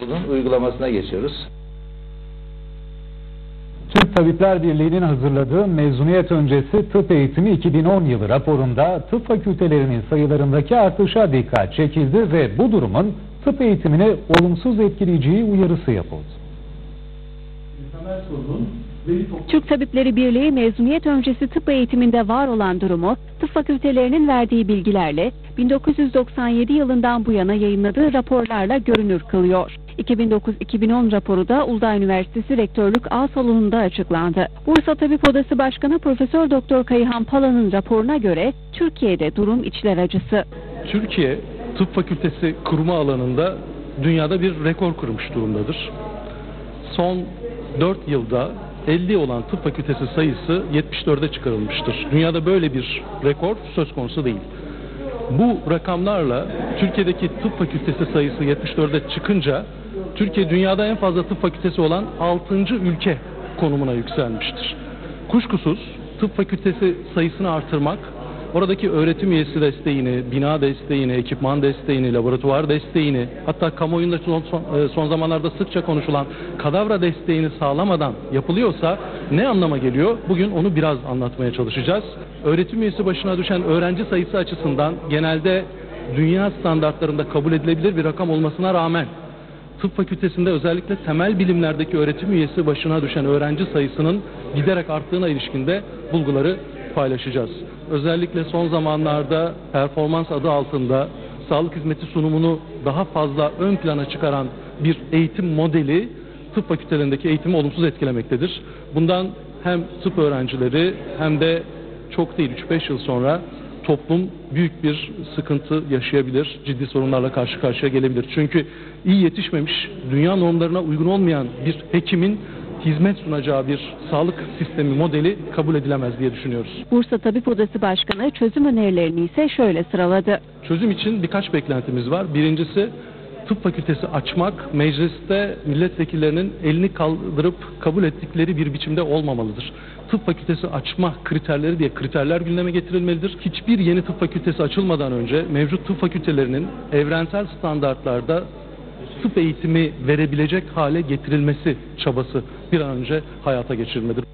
Bunun uygulamasına geçiyoruz. Türk Tabipler Birliği'nin hazırladığı mezuniyet öncesi tıp eğitimi 2010 yılı raporunda tıp fakültelerinin sayılarındaki artışa dikkat çekildi ve bu durumun tıp eğitimine olumsuz etkileyeceği uyarısı yapıldı. Türk Tabipleri Birliği mezuniyet öncesi tıp eğitiminde var olan durumu tıp fakültelerinin verdiği bilgilerle 1997 yılından bu yana yayınladığı raporlarla görünür kılıyor. 2009-2010 raporu da Uludağ Üniversitesi Rektörlük A salonunda açıklandı. Bursa Tabip Odası Başkanı Profesör Doktor Kayıhan Pala'nın raporuna göre Türkiye'de durum içler acısı. Türkiye tıp fakültesi kurma alanında dünyada bir rekor kurmuş durumdadır. Son 4 yılda 50 olan tıp fakültesi sayısı 74'e çıkarılmıştır. Dünyada böyle bir rekor söz konusu değil. Bu rakamlarla Türkiye'deki tıp fakültesi sayısı 74'e çıkınca Türkiye dünyada en fazla tıp fakültesi olan 6. ülke konumuna yükselmiştir. Kuşkusuz tıp fakültesi sayısını artırmak, oradaki öğretim üyesi desteğini, bina desteğini, ekipman desteğini, laboratuvar desteğini, hatta kamuoyunda son, son, e, son zamanlarda sıkça konuşulan kadavra desteğini sağlamadan yapılıyorsa ne anlama geliyor? Bugün onu biraz anlatmaya çalışacağız. Öğretim üyesi başına düşen öğrenci sayısı açısından genelde dünya standartlarında kabul edilebilir bir rakam olmasına rağmen tıp fakültesinde özellikle temel bilimlerdeki öğretim üyesi başına düşen öğrenci sayısının giderek arttığına ilişkinde bulguları paylaşacağız. Özellikle son zamanlarda performans adı altında sağlık hizmeti sunumunu daha fazla ön plana çıkaran bir eğitim modeli tıp fakültelerindeki eğitimi olumsuz etkilemektedir. Bundan hem tıp öğrencileri hem de çok değil 3-5 yıl sonra toplum büyük bir sıkıntı yaşayabilir, ciddi sorunlarla karşı karşıya gelebilir. Çünkü iyi yetişmemiş, dünya normlarına uygun olmayan bir hekimin hizmet sunacağı bir sağlık sistemi modeli kabul edilemez diye düşünüyoruz. Bursa Tabip Odası Başkanı çözüm önerilerini ise şöyle sıraladı. Çözüm için birkaç beklentimiz var. Birincisi tıp fakültesi açmak mecliste milletvekillerinin elini kaldırıp kabul ettikleri bir biçimde olmamalıdır. Tıp fakültesi açma kriterleri diye kriterler gündeme getirilmelidir. Hiçbir yeni tıp fakültesi açılmadan önce mevcut tıp fakültelerinin evrensel standartlarda tıp eğitimi verebilecek hale getirilmesi çabası bir an önce hayata geçirilmelidir.